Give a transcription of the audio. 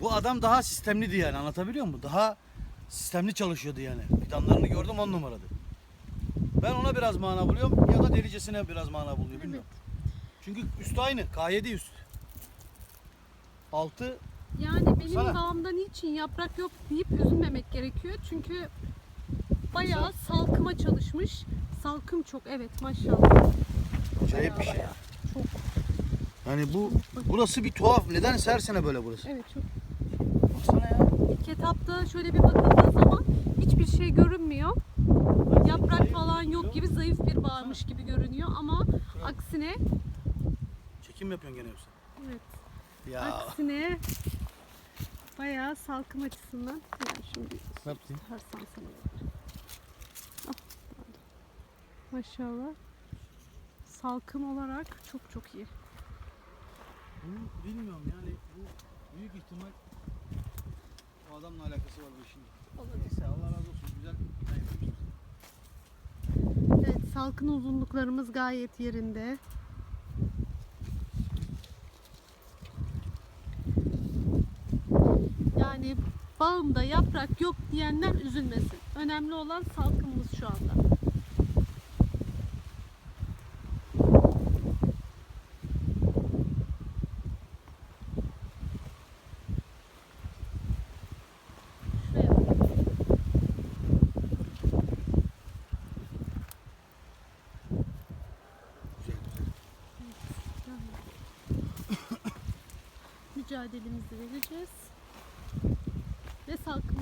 Bu adam daha sistemliydi yani anlatabiliyor muyum? Daha sistemli çalışıyordu yani. Fidanlarını gördüm on numaradı. Ben ona biraz mana buluyorum ya da delicesine biraz mana buluyor bilmiyorum. Çünkü üstü aynı. K7 üst. Altı Yani benim Sana. bağımda niçin yaprak yok deyip üzülmemek gerekiyor. Çünkü bayağı salkıma çalışmış. Salkım çok evet maşallah. acayip bir şey. Çok Yani bu burası bir tuhaf. Neden her sene böyle burası? evet çok. Baksana ya. İlk etapta şöyle bir bakıldığı zaman hiçbir şey görünmüyor. Yaprak falan yok gibi zayıf bir bağmış gibi görünüyor ama aksine Çekim yapıyorsun gene yoksa. evet Ya aksine bayağı salkım açısından yani şimdi ne yapayım? Harsan sana. Ah, pardon. Maşallah. Salkım olarak çok çok iyi. Bunu bilmiyorum yani bu büyük ihtimal o adamla alakası var bu işin. Neyse Allah razı olsun güzel. Evet salkın uzunluklarımız gayet yerinde. Yani bağımda yaprak yok diyenler üzülmesin. Önemli olan salkımımız şu anda. Şuraya bak. Güzel güzel. Mücadelemizi vereceğiz. Ve salkımlarımızı